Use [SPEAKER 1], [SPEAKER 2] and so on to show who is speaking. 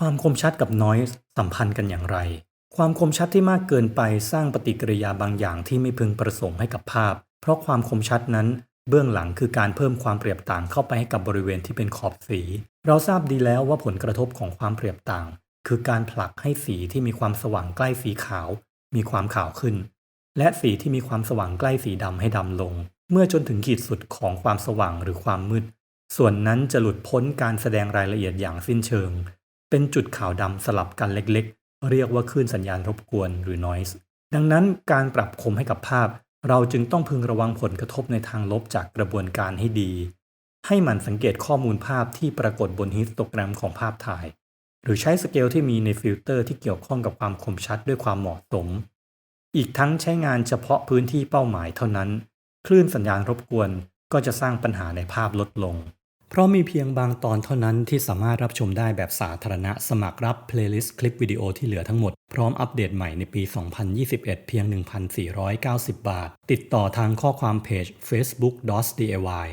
[SPEAKER 1] ความคมชัดกับ noise สัมพันธ์กันอย่างไร ความคมชัดที่มากเกินไปสร้างปฏิกิริยาบางอย่างที่ไม่พึงประสงค์ให้กับภาพ เพราะความคมชัดนั้นเบื้องหลังคือการเพิ่มความเปรียบต่างเข้าไปให้กับบริเวณที่เป็นขอบสี เราทราบดีแล้วว่าผลกระทบของความเปรียบต่าง คือการผลักให้สีที่มีความสว่างใกล้สีขาว มีความขาวขึ้น และสีที่มีความสว่างใกล้สีดำให้ดำลง เมื่อจนถึงขีดสุดของความสว่างหรือความมืด ส่วนนั้นจะหลุดพ้นการแสดงรายละเอียดอย่างสิ้นเชิง เป็นจุดขาวดำสลับกันเล็กๆ เรียกว่าคลื่นสัญญาณรบกวนหรือ noise ดังนั้นการปรับคมให้กับภาพ เราจึงต้องพึงระวังผลกระทบในทางลบจากกระบวนการให้ดี ให้มันสังเกตข้อมูลภาพที่ปรากฏบนฮิสโตกรมของภาพถ่าย หรือใช้สเกลที่มีในฟิลเตอร์ที่เกี่ยวข้องกับความคมชัดด้วยความเหมาะสม อีกทั้งใช้งานเฉพาะพื้นที่เป้าหมายเท่านั้น คลื่นสัญญาณรบกวนก็จะสร้างปัญหาในภาพลดลง เพราะมีเพียงบางตอนเท่านั้นที่สามารถรับชมได้แบบสาธารณะสมัครรับเพลย์ลิสต์คลิปวิดีโอที่เหลือทั้งหมด พร้อมอัปเดตใหม่ในปี 2021 เพียง 1,490 บาท ติดต่อทางข้อความเพจ Facebook DOS DIY